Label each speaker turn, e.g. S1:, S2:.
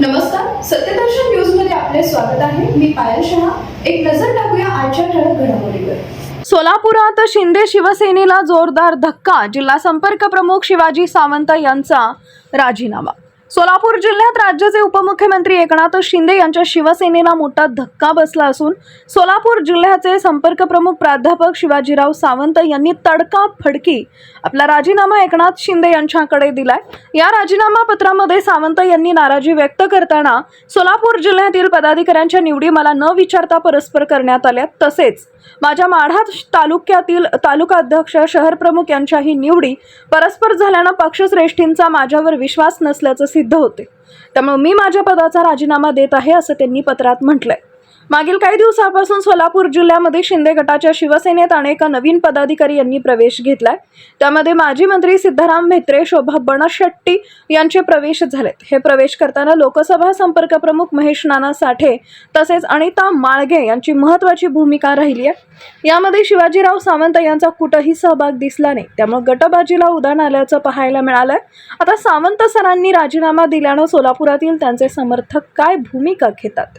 S1: नमस्कार सत्यदर्शन न्यूजमध्ये आपले स्वागत आहे. मी पायल शहा. एक नजर टाकूया आजच्या ठळक घडामोडीवर.
S2: सोलापुरात शिंदे शिवसेनेला जोरदार धक्का जिल्हा संपर्क प्रमुख शिवाजी सावंत यांचा राजीनामा. सोलापूर जिल्ह्यात राज्याचे उपमुख्यमंत्री एकनाथ शिंदे यांच्या शिवसेनेला मोठा धक्का बसला असून सोलापूर जिल्ह्याचे संपर्क प्रमुख प्राध्यापक शिवाजीराव सावंत यांनी तडका फडकी आपला राजीनामा एकनाथ शिंदे यांच्याकडे दिलाय. या राजीनामा पत्रामध्ये सावंत यांनी नाराजी व्यक्त करताना सोलापूर जिल्ह्यातील पदाधिकाऱ्यांच्या निवडी मला न विचारता परस्पर करण्यात आल्या. तसेच माझ्या माढा तालुक्यातील तालुका अध्यक्ष शहर प्रमुख यांच्याही निवडी परस्पर झाल्यानं पक्षश्रेष्ठींचा माझ्यावर विश्वास नसल्याचं सिद्ध होते. त्यामुळे मी माझ्या पदाचा राजीनामा देत आहे असं त्यांनी पत्रात म्हटलंय. मागील काही दिवसापासून सोलापूर जिल्ह्यामध्ये शिंदे गटाच्या शिवसेनेत अनेक नवीन पदाधिकारी यांनी प्रवेश घेतलाय. त्यामध्ये माजी मंत्री सिद्धाराम म्हेत्रे शोभा बनशेट्टी यांचे प्रवेश झालेत. हे प्रवेश करताना लोकसभा संपर्क प्रमुख महेश नाना साठे तसेच अनिता माळगे यांची महत्त्वाची भूमिका राहिली आहे. यामध्ये शिवाजीराव सावंत यांचा कुठंही सहभाग दिसला नाही. त्यामुळे गटबाजीला उदाहरण आल्याचं पाहायला मिळालंय. आता सावंत सरांनी राजीनामा दिल्यानं सोलापुरातील त्यांचे समर्थक काय भूमिका घेतात?